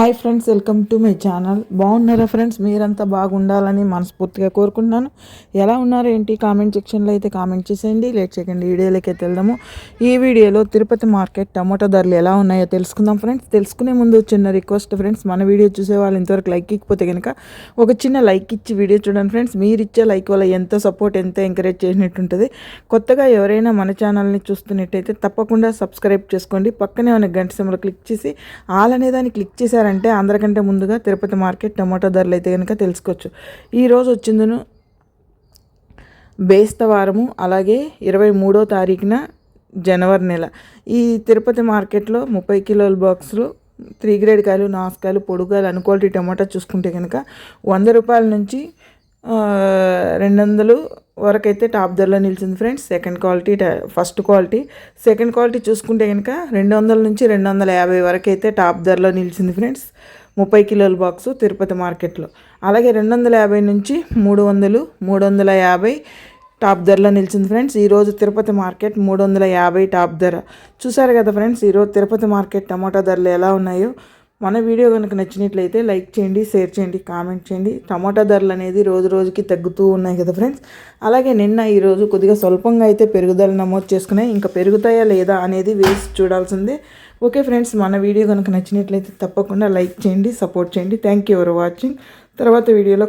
Hi friends welcome to my channel. బాగున్నారా friends? మీరంతా బాగుండాలని మనస్ఫూర్తిగా కోరుకుంటున్నాను. ఎలా ఉన్నారు ఏంటి? కామెంట్ సెక్షన్లో అయితే కామెంట్ చేసేయండి. లేట్ చేయకండి వీడియోలోకి అయితే వెళ్దాము. ఈ వీడియోలో తిరుపతి మార్కెట్ టమాటో ధరలు ఎలా ఉన్నాయో తెలుసుకుందాం ఫ్రెండ్స్. తెలుసుకునే ముందు చిన్న రిక్వెస్ట్ ఫ్రెండ్స్ మన వీడియో చూసే వాళ్ళు ఇంతవరకు లైక్ ఇకపోతే కనుక ఒక చిన్న లైక్ ఇచ్చి వీడియో చూడండి ఫ్రెండ్స్. మీరు ఇచ్చే లైక్ వల్ల ఎంతో సపోర్ట్ ఎంత ఎంకరేజ్ చేసినట్టుంటుంది. కొత్తగా ఎవరైనా మన ఛానల్ని చూస్తున్నట్టయితే తప్పకుండా సబ్స్క్రైబ్ చేసుకోండి. పక్కనే ఉన్న గంట సిమ్లో క్లిక్ చేసి ఆల్ అనేదాన్ని క్లిక్ చేశారు అంటే అందరికంటే ముందుగా తిరుపతి మార్కెట్ టమాటో ధరలు అయితే కనుక తెలుసుకోవచ్చు. ఈరోజు వచ్చిందను బేస్తవారము అలాగే ఇరవై మూడో తారీఖున జనవరి నెల. ఈ తిరుపతి మార్కెట్లో ముప్పై కిలోల బాక్సులు త్రీ గ్రేడ్ కాయలు నాసుకాయలు పొడుగాయలు అన్క్వాలిటీ టమాటా చూసుకుంటే కనుక వంద రూపాయల నుంచి రెండు వందలు వరకు అయితే టాప్ ధరలో నిలిచింది friends. Second quality first quality. Second quality చూసుకుంటే కనుక రెండు వందల నుంచి రెండు వందల యాభై వరకు అయితే టాప్ ధరలో నిలిచింది ఫ్రెండ్స్. ముప్పై కిలోల బాక్సు తిరుపతి మార్కెట్లో. అలాగే రెండు వందల యాభై నుంచి మూడు వందలు మూడు వందల యాభై టాప్ ధరలో నిలిచింది ఫ్రెండ్స్. ఈరోజు తిరుపతి మార్కెట్ మూడు వందల యాభై టాప్ ధర. చూసారు కదా ఫ్రెండ్స్ ఈరోజు తిరుపతి మార్కెట్ టమాటా ధరలు ఎలా ఉన్నాయో. మన వీడియో కనుక నచ్చినట్లయితే లైక్ చేయండి షేర్ చేయండి కామెంట్ చేయండి. టమాటా ధరలు అనేది రోజు రోజుకి తగ్గుతూ ఉన్నాయి కదా ఫ్రెండ్స్. అలాగే నిన్న ఈరోజు కొద్దిగా స్వల్పంగా అయితే పెరుగుదల నమోదు చేసుకున్నాయి. ఇంకా పెరుగుతాయా లేదా అనేది వేసి చూడాల్సిందే. ఓకే ఫ్రెండ్స్ మన వీడియో కనుక నచ్చినట్లయితే తప్పకుండా లైక్ చేయండి సపోర్ట్ చేయండి. థ్యాంక్ యూ ఫర్ వాచింగ్ తర్వాత వీడియోలో